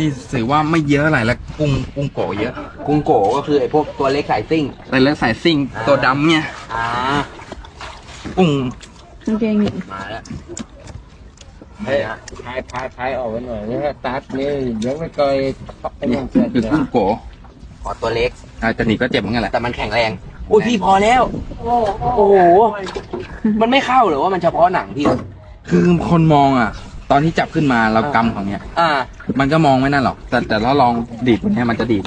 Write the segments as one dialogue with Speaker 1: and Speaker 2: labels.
Speaker 1: นี่ถือว่าไม่เยอะอะไรแล้วกุ้งกุ้งโกะเยอะ
Speaker 2: กุ้งโกก็คือไอ้พวกตัวเล็กสายซิ่ง
Speaker 1: แต่เลือกสายซิ่งตัวดำเนี่ย
Speaker 2: อ่า
Speaker 1: กุ้ง
Speaker 3: กางเกง
Speaker 2: มาแล้ว
Speaker 4: เฮ้ยพายพายพายออกไปหน่อยนี่ถ้าตัดนี่เดี๋ยวไม่เคยไอ้
Speaker 1: เนี่
Speaker 4: นั่
Speaker 1: ย
Speaker 4: นเสร็จ
Speaker 1: คือ
Speaker 4: เลย
Speaker 1: กุ้งโกะ
Speaker 2: ขอตัวเล็ก
Speaker 1: อ่าแต่นี่ก็เจ็บเหมือนกันแหละ
Speaker 2: แต่มันแข็งแรงอุ้ยพี่พอแล้ว โอ้โห มันไม่เข้าหรือว่ามันเฉพาะหนังพี่
Speaker 1: คือคนมองอะ ตอนที่จับขึ้นมาเรากำของเนี้ย
Speaker 2: อ่า
Speaker 1: มันก็มองไม่นั่นหรอก แต่แต่เราลองดีดตัวเนี้ยมันจะดีด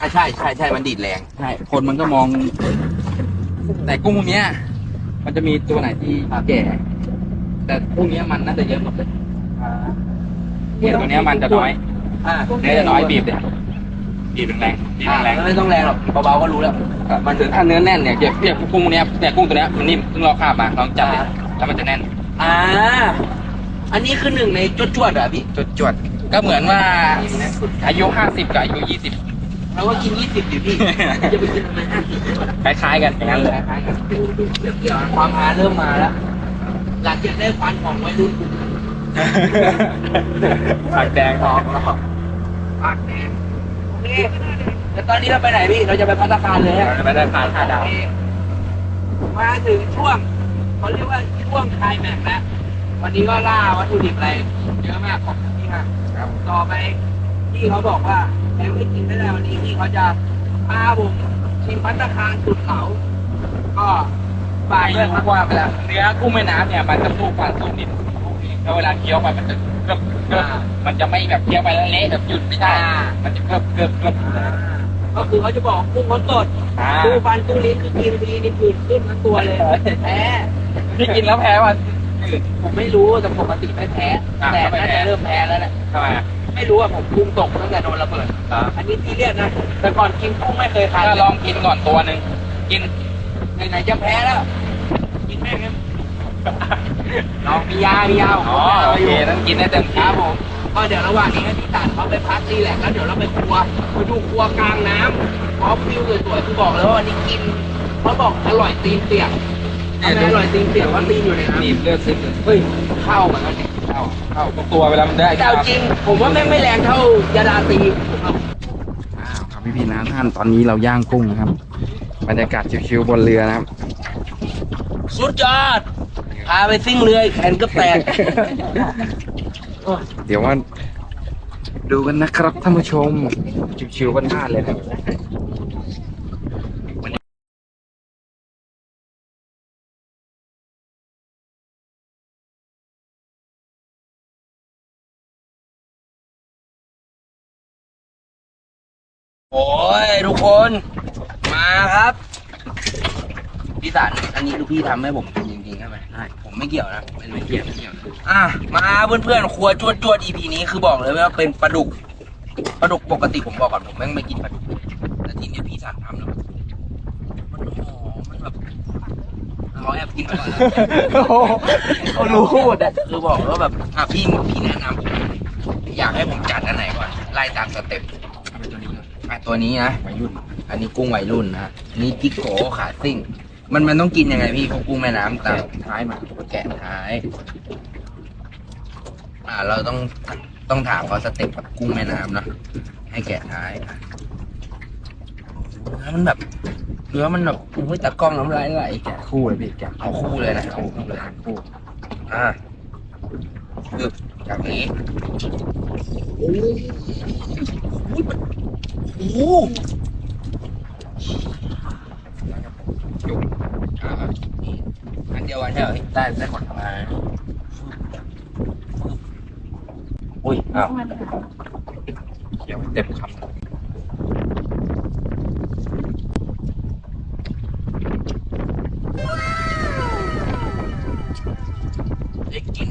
Speaker 2: อ่าใช่ใช่ใช่มันดีดแรง
Speaker 1: ใช่คนมันก็มอง แต่กุ้งพวกเนี้ย มันจะมีตัวไหนที่แก่ แต่พวกเนี้ยมันน่าจะเยอะหมดเลยเนี่ยตัวเนี้ยมันจะน้อย
Speaker 2: อ่า
Speaker 1: เนื้อจะน้อยบีบเนี่ยบีบแรงๆบีบ
Speaker 2: อ่า
Speaker 1: แรง
Speaker 2: ไม่ต้องแรงหรอกเบาๆก็รู้แล้ว
Speaker 1: ๆมันถ้าเนื้อแน่นเนี่ยเนี่ยเนี่ยกุ้งเนี้ยเนี่ยกุ้งตัวเนี้ยมันนิ่มเพิ่งเราคาบมาลองจับเลยแล้วมันจะแน่น
Speaker 2: อ่า อันนี้คือหนึ่งในจดจวดๆเหรอพี่
Speaker 1: จดจวดๆก็เหมือนว่าอายุห้าสิบกับอายุยี่สิบ
Speaker 2: เราก็กินยี่สิบอยู่พี่จะไปกินทำไมห้าสิบ
Speaker 1: คล้ายๆกันอย่างนั้นเลย
Speaker 2: คล้ายๆกันเดี๋ยวเดี๋ยวความหาเริ่มมาแล้วหลังจากได้ควันของวัยรุ่น
Speaker 1: ปากแดง
Speaker 2: หลอกหลอกปากแดงโอเคแล้วตอนนี้เราไปไหนพี่ เราจะไปพัตตาคารเลยอะ
Speaker 1: ไม่ได้ทานข้าวดาว
Speaker 2: มาถึงช่วงเขาเรียกว่าช่วงไคลายแม็กซ์แล้ว วันนี้ก็ล่าวัตถุดิบอะไรเยอะมากของที่ห้างต่อไปพี่เขาบอกว่ายังไม่กินไม่ได้วันนี้พี่เขาจะพาผมชิมพัตตาคารสุดเขาก็บ่าย
Speaker 1: เรื่อ
Speaker 2: งง
Speaker 1: มากว่าไปแล้วเนื้อกุ้งแม่น้ำเนี่ยมันจะสู้ฟันสู้นิดแล้วเวลาเคี้ยวไปมันจะเกือบเกือบมันจะไม่แบบเคี้ยวไปแล้วเละแบบหยุดไม่ได้มันจะเกือบเกือบเกือบ
Speaker 2: ก็คือเขาจะบอกกุ้งเขาสดกุ้งฟันกุ้งลิ้นคือกินทีนี่คือขึ้นทั้งตัวเลยแพ้
Speaker 1: ที่กินแล้วแพ้วัน
Speaker 2: ผมไม่รู้แต่ปกติไม่แพ้
Speaker 1: อะ
Speaker 2: แต่
Speaker 1: ไม่
Speaker 2: น่า
Speaker 1: แพ้
Speaker 2: จะเริ่มแพ้แล้วแหละ
Speaker 1: ทำไมอะ
Speaker 2: ไม่รู้ว่าผมกุ้งตกตั้งแต่โดนระเบิดอันนี้ทีเรียสนะ แต่ก่อนกินกุ้งไม่เคยทาน
Speaker 1: ถ้าลองกินก่อนตัวหนึ่งกิน
Speaker 2: ไหนๆจะแพ้แล้ว กินแม่งครับลองมียามียา
Speaker 1: อ๋อโอเค นั้นกินได้เต็ม
Speaker 2: ค
Speaker 1: ที่
Speaker 2: รับผมก็เดี๋ยวระหว่างนี้ให้พี่ตันเขาไปพักรีแลกซ์แล้วเดี๋ยวเราไปครัวไปดูครัวกลางน้ำพร้อมวิวสวยๆคือบอกเลยว่าวันนี้กินเขาบอกอร่อยตีนเปียก ทำไมอร่อยตีนเปียกว่าตีนอยู่ในน้ำ
Speaker 1: หนีบเลือดซึม
Speaker 2: เฮ้ยเข้าเหมือนกันดิ
Speaker 1: เข้าเข้าทุกตัวเวลามันได้
Speaker 2: แต่เอาจริง ผมว่าแม่งไม่แรงเท่ายาดาตีผมเอา
Speaker 1: อ้าวครับพี่พี่ๆนะท่านตอนนี้เราย่างกุ้งนะครับ บรรยากาศชิวๆบนเรือนะครับ
Speaker 2: สุดยอดพาไปซิ่งเรือแขนก็แตก
Speaker 1: เดี๋ยวว่าดูกันนะครับท่านผู้ชมชิวๆกันท่านเลยนะครับ
Speaker 2: โอ้ยทุกคนมาครับพี่สันอันนี้ลูกพี่ทำให้ผมกินจริงๆใช่ไหมใช่ผมไม่เกี่ยวนะไม่ไม่เกี่ยวไม่เกี่ยวอะมาเพื่อนๆครัวจวดจวด EP นี้คือบอกเลยว่าเป็นปลาดุกปลาดุกปกติผมบอกก่อนผมแม่งไม่กินปลาดุกแต่ทีเนี้ยพี่สันทำแล้วมันหอมมันแบบเขาแอบกินมาก่อนนะ
Speaker 1: เขารู้หมดอะ
Speaker 2: คือบอกว่าแบบอะพี่พี่แนะนำผมอยากให้ผมจัดอันไหนก่อนไล่ตามสเต็ป อะตัวนี้นะ
Speaker 1: วัยรุ่น
Speaker 2: อันนี้กุ้งวัยรุ่นนะอันนี่จิกโกขาซิ่ง มันมันต้องกินยังไงพี่เขากุ้งแม่น้ำตาม
Speaker 1: ท้ายมา
Speaker 2: แกะท้าย อ่า เราต้องต้องถามเขาสเต็ปกับกุ้งแม่น้ำเนอะให้แกะท้ายอะเนื้อมันแบบเนื้อมันแบบอุ้ยตะกล้องน้ำลายไหลแกะ
Speaker 1: คู่เลยพี่แกะ
Speaker 2: เอาคู่เลยนะเอาคู่เลย
Speaker 1: คู่
Speaker 2: อ่าคือจากนี้โอ้โห โอ้โห
Speaker 1: จุกอ่า
Speaker 2: อันเดียวกันเหรอพี่ได้ได้หมดมาอุ้ยอ้าว
Speaker 1: เขียวเต็มคำเลย
Speaker 2: ได้กิน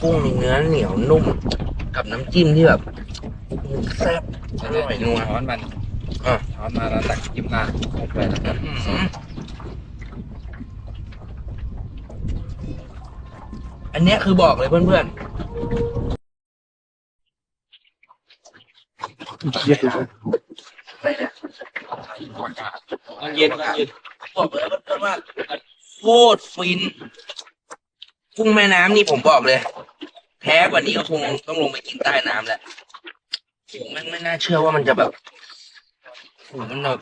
Speaker 2: กุ้งเนื้อเหนียวนุ่ม กับน้ำจิ้มที่แบบแซ่บอร่อยนัว
Speaker 1: ช้อนมัน
Speaker 2: อะ
Speaker 1: ช้อนมาแล้วตักจิ้มราดลงไปแล้วก็
Speaker 2: อื้อหืออันเนี้ยคือบอกเลยเพื่อน
Speaker 1: เย็ด
Speaker 2: ๆอะไรเนี่ย
Speaker 1: มันเย็นมันเย็น
Speaker 2: บอกเลยเพื่อนๆว่าโคตรฟินกุ้งแม่น้ำนี่ผมบอกเลย แท้กว่านี้ก็คงต้องลงไปกินใต้น้ำแหละโอ้แม่งไม่น่าเชื่อว่ามันจะแบบโอ้มันแบบ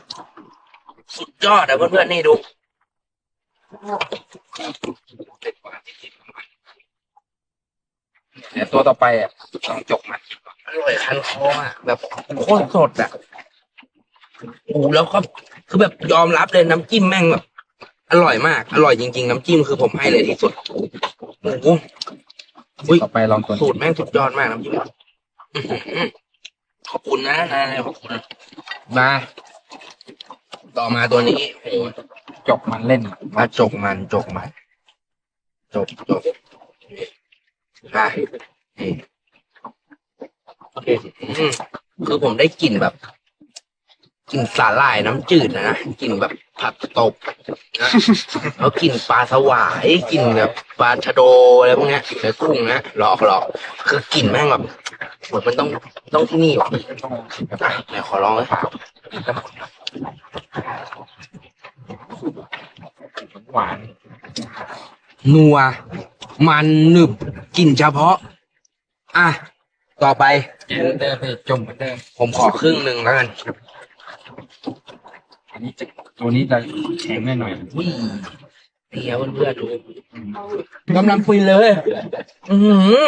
Speaker 2: สุดยอดอะเพื่อนๆนี่ดูเด็ดกว่าที่คิดมา
Speaker 1: แต่ตัวต่อไปอะต้องจกมัน
Speaker 2: อร่อยคันคออะแบบโคตรสดอะโอ้แล้วก็คือแบบยอมรับเลยน้ำจิ้มแม่งแบบอร่อยมาก อร่อยจริง ๆ น้ำจิ้มคือผมให้เลยที่สุดโอ้โห อุ๊ย
Speaker 1: ต่อไปลองตัว
Speaker 2: สูตรแม่งสุดยอดมากน้ำจิ้มอื้อหือขอบคุณนะนายขอบคุณมาต่อมาตัวนี้โอ้โห
Speaker 1: จกมันเล่น
Speaker 2: มาจกมันจกมันจกจกอะนี่
Speaker 1: โอเค
Speaker 2: อืมคือผมได้กลิ่นแบบ กลิ่นสาหร่ายน้ำจืดนะนะกลิ่นแบบผักตบนะแล้วกลิ่นปลาสวายกลิ่นแบบปลาชะโดอะไรพวกเนี้ยแล้วกุ้งนะหลอกหลอกคือกลิ่นแม่งแบบเหมือนมันต้องต้องที่นี่ว่ะอะไหนขอลองเลย
Speaker 1: หวาน
Speaker 2: นัว มันหนึบกลิ่นเฉพาะ อะ ต่อไป
Speaker 1: เหมือนเดิมพี่จมเหมือนเดิม
Speaker 2: ผมขอครึ่งหนึ่งแล้วกัน
Speaker 1: อั นนี้จะตัวนี้จะแข็งหน่อย
Speaker 2: วิ่งเดียวเพื่อนๆดูกำลังฟินเลย อือหือ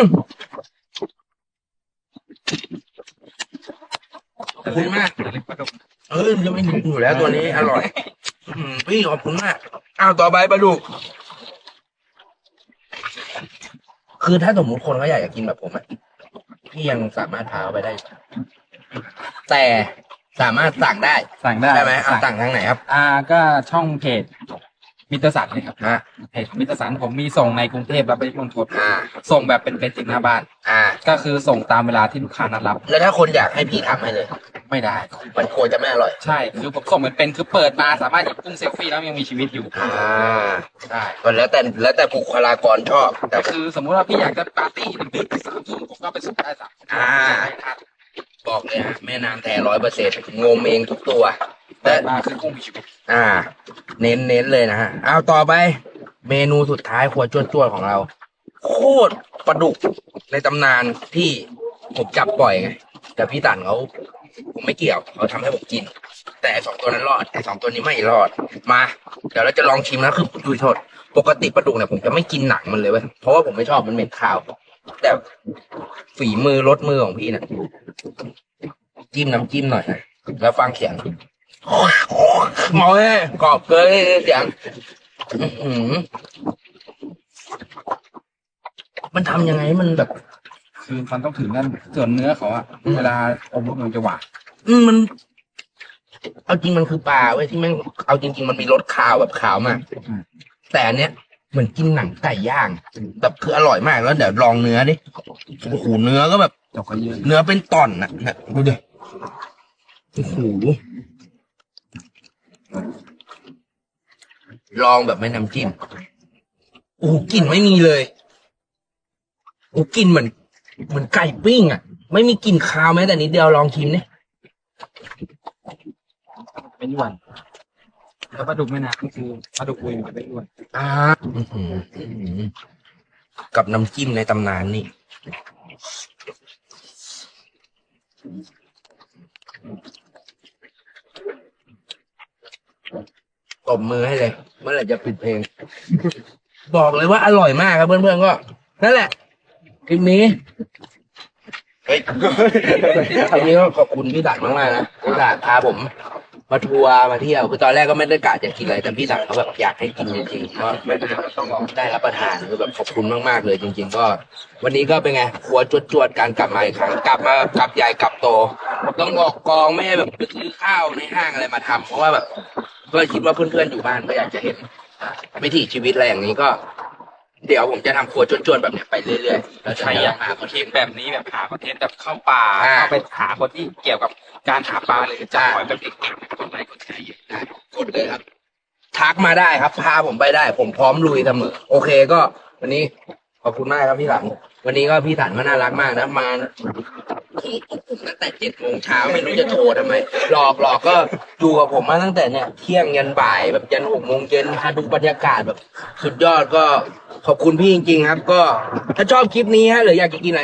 Speaker 2: ขอบคุณมาก เออจะไม่หนุอยู่แล้วตัวนี้ อร่อย อืมพี่ขอบคุณมาก อ้าวต่อไปปลาดุก คือถ้าสมมติคนเขาอยากจะกินแบบผมอะพี่ยังสามารถพาเขาไปได้ แต่ สามารถสั่งได้
Speaker 1: สั่งได้
Speaker 2: ได้ไหมเอาสั่งทางไหนครับ
Speaker 1: อ่าก็ช่องเพจมิตรสันนะครับ
Speaker 2: ฮะ
Speaker 1: เพจมิตรสันผมมีส่งในกรุงเทพและปริมณฑล
Speaker 2: อ่า
Speaker 1: ส่งแบบเป็นเป็นถึงหน้าบ้าน
Speaker 2: อ่า
Speaker 1: ก็คือส่งตามเวลาที่ลูกค้านัดรับ
Speaker 2: แล้วถ้าคนอยากให้พี่ทำให้เลย
Speaker 1: ไม่ได้
Speaker 2: มันควรจะไม่อร่อย
Speaker 1: ใช่คือผมส่งเหมือนเป็นคือเปิดมาสามารถหยิบกุ้งเซลฟี่แล้วยังมีชีวิตอยู่
Speaker 2: อ่า
Speaker 1: ใช่
Speaker 2: ก็แล้วแต่แล้วแต่บุคลากรชอบแต่
Speaker 1: แต่คือสมมุติว่าพี่อยากจะปาร์ตี้ดึกๆสามทุ่มผมก็ไปส่งได้สามทุ่ม
Speaker 2: อ่าบ อกเลยฮะแม่น้ำแท้ร้อยเปอร์เซ็นต์งมเองทุกตัว
Speaker 1: แต่
Speaker 2: แต่
Speaker 1: มาคือกุ้งมีชีวิต
Speaker 2: อ่า เน้นเน้นเลยนะฮะเอาต่อไป เมนูสุดท้ายครัวจวดๆของเรา โคตรปลาดุกในตำนานที่ผมจับปล่อยไงแต่พี่ตันเขาผมไม่เกี่ยวเขาทำให้ผมกิน แต่ไอ้สองตัวนั้นรอดแต่สองตัวนี้ไม่รอด มา เดี๋ยวเราจะลองชิมนะคือดูโทษปกติปลาดุกเนี่ยผมจะไม่กินหนังมันเลยเว้ยเพราะว่าผมไม่ชอบมันเหม็นข้าว แต่ฝีมือรสมือของพี่เนี่ยจิ้มน้ำจิ้มหน่อยนะแล้วฟังเสียงหมอเอ้ยกรอบเกยเสียงอื้อหือมันทำยังไงให้มันแบบ
Speaker 1: คือมันต้องถึงนั่นส่วนเนื้อเขาอะ
Speaker 2: อืม
Speaker 1: เวลาอมมันจะหวาน
Speaker 2: อืมมัน เอาจริงมันคือปลาเว้ยที่แม่งเอาจริง ๆ มันมีรสคาวแบบขาวมากแต่อันเนี้ย เหมือนกินหนังไก่ย่างแบบคืออร่อยมากแล้วเดี๋ยวลองเนื้อดิโอ้โหเนื้อก็แบบ
Speaker 1: เนื้
Speaker 2: อเป็นต่อนนะนี่ยดูดิโอ้โหลองแบบไม่น้ำจิ้มโอ้กลิ่นไม่มีเลยโอ้กลิ่นเหมือนเหมือนไก่ปิ้งอะ ไม่มีกลิ่นคาวแม้แต่นิดเดียวลองชิมเนี่
Speaker 1: เป็นยวน แล้วปลาดุกแม่น้ำก็คือปลาดุกอุยมันเป็นยวน
Speaker 2: อ่าอื้อหืออื้อหือกับน้ำจิ้มในตำนานนี่ ตบมือให้เลย เมื่อไหร่จะปิดเพลง บอกเลยว่าอร่อยมากครับเพื่อนๆก็ นั่นแหละคลิปนี้ เฮ้ยคลิปนี้ก็ขอบคุณพี่ดักมากๆนะพี่ดักพาผม มาทัวร์มาเที่ยวคือตอนแรกก็ไม่ได้กะจะกินอะไรแต่พี่ดักเขาแบบอยากให้กินจริงๆก็ต้องได้รับประทานคือแบบขอบคุณมากๆเลยจริง ๆ ก็ วันนี้ก็เป็นไงครัวจวดๆการกลับมาอีกครั้งกลับมากลับใหญ่กลับโตต้องออกกองไม่ให้แบบซื้อข้าวในห้างอะไรมาทำเพราะว่าแบบก็คิดว่าเพื่อนๆอยู่บ้านก็อยากจะเห็นวิถีชีวิตอะไรอย่างนี้ก็ เดี๋ยวผมจะทำครัวจวดๆแบบเนี้ยไปเรื่อยๆแล้วจะ
Speaker 1: ใครอยาก
Speaker 2: หา
Speaker 1: หา
Speaker 2: ค
Speaker 1: คอนน
Speaker 2: เท
Speaker 1: เท
Speaker 2: น
Speaker 1: น
Speaker 2: ต์
Speaker 1: ต์แบบนี้แบบหาคอนเทนต์แบบเข้าป่า
Speaker 2: อ่า
Speaker 1: เข้าไปหาคนที่เกี่ยวกับการหาปลาหรือจะปล่อยแบบเด็กๆคนไหนคนไหน
Speaker 2: กดเลยครับ ทักมาได้ครับ พาผมไปได้ ผมพร้อมลุยเสมอ โอเคก็ วันนี้ขอบคุณมากครับพี่สันวันนี้ก็พี่สันก็น่ารักมากนะมา ตั้งแต่เจ็ดโมงเช้าไม่รู้จะโทรทำไม หลอกหลอกก็อยู่กับผมมาตั้งแต่เนี่ยเที่ยงยันบ่ายแบบยันหกโมงเย็นพาดูบรรยากาศแบบ สุดยอดก็ขอบคุณพี่จริง ๆ ครับ ก็ถ้าชอบคลิปนี้ฮะหรืออยากจะกินอะไร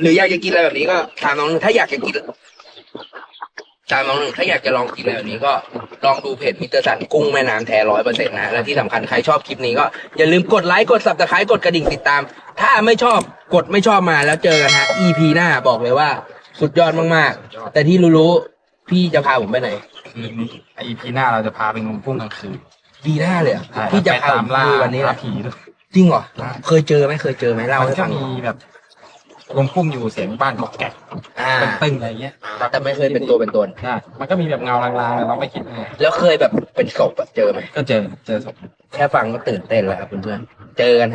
Speaker 2: หรืออยากจะกินอะไรแบบนี้ก็ตามน้องถ้าอยากจะกินตามน้องหนึ่งถ้าอยากจะลองกินอะไรแบบนี้ก็ลองดูเพจมิสเตอร์สันกุ้งแม่น้ำแท้ร้อยเปอร์เซ็นต์นะและที่สำคัญใครชอบคลิปนี้ก็อย่าลืมกดไลค์กด subscribe กดกระดิ่งติดตาม ถ้าไม่ชอบ กดไม่ชอบมาแล้วเจอกันฮะ EP หน้าบอกเลยว่า สุดยอดมากๆ แต่ที่รู้ๆพี่จะพาผมไปไหน
Speaker 1: คืนนี้ไอพีหน้าเราจะพาไปงมพุ่งกลางคืน
Speaker 2: ดีหน้าเลยเหรอ
Speaker 1: ใช่
Speaker 2: พี่จะ
Speaker 1: ไป
Speaker 2: พา
Speaker 1: ตามล่า
Speaker 2: ดูวันนี้แห
Speaker 1: หา
Speaker 2: ละ
Speaker 1: ผีด้วย
Speaker 2: จริงเหรอ
Speaker 1: ใช่
Speaker 2: เคยเจอไหมเคยเจอไหมเล่า
Speaker 1: มัน
Speaker 2: ให้
Speaker 1: จะ
Speaker 2: ฟัง
Speaker 1: มีแบบลมพุ่งอยู่เสียงบ้านบอกแกะ
Speaker 2: อ่า
Speaker 1: เป็นตึ้งอะไรเงี้ย
Speaker 2: แต่ไม่เคยเป็นตัวเป็นตน
Speaker 1: ใช่มันก็มีแบบเงาลางๆเราไม่คิดไง
Speaker 2: แล้วเคยแบบเป็นศพอะเจอไหม
Speaker 1: ก็เจอเจอศพ
Speaker 2: แค่ฟังก็ตื่นเต้นแล้วครับเพื่อนๆเจอกันฮะ